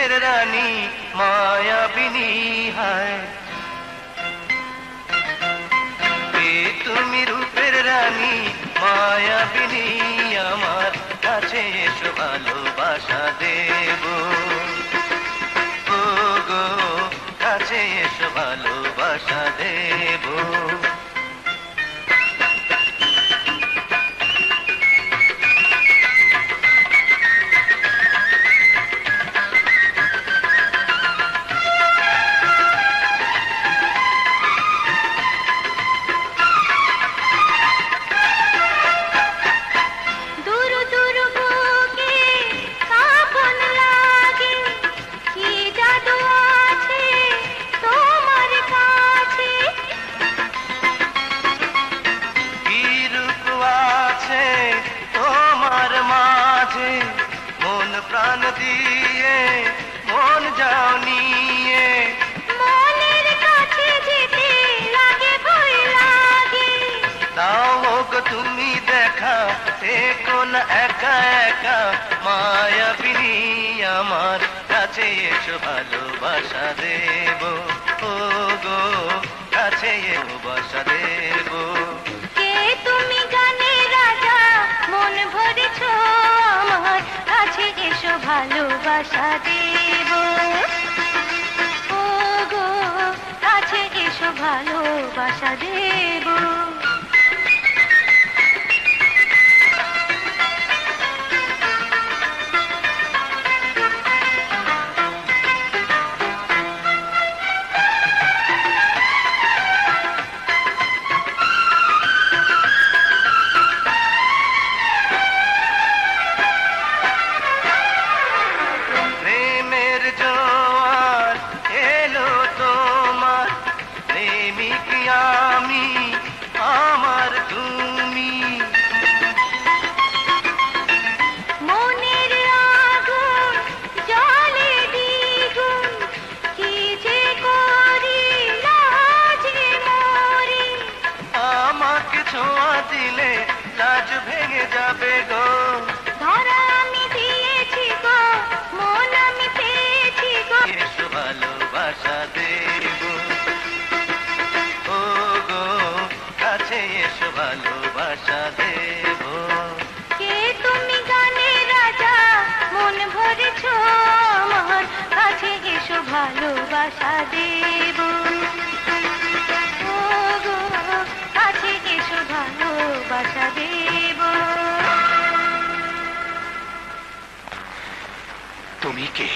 রূপের রানী মায়াবিনী হায় তুমি রূপের রানী মায়াবিনী আমার কাছে এসো ভালোবাসা দেবো। মাঝে মন প্রাণ দিয়ে মন যাও নিয়ে। মনের কাছে যেতে লাগে ভয় লাগে। তাও তুমি দেখা না একা একা মায়াবিনী আমার কাছে এসো ভালোবাসা দেব। ও গো কাছে এসো বাসা দেব। ভালোবাসা দেব। ও গো কাছে এসো ভালোবাসা দেব। দিলে লাজ ভেঙে যাবে গো। ধরা আমি দিয়েছি গো মন আমি পেয়েছি গো। এসো ভালোবাসা দেব। ও গো কাছে এসো ভালোবাসা দেব। কে তুমি গানে রাজা মন ভরেছ আমার। কাছে এসো ভালোবাসা দেব। দেব তুমি কে?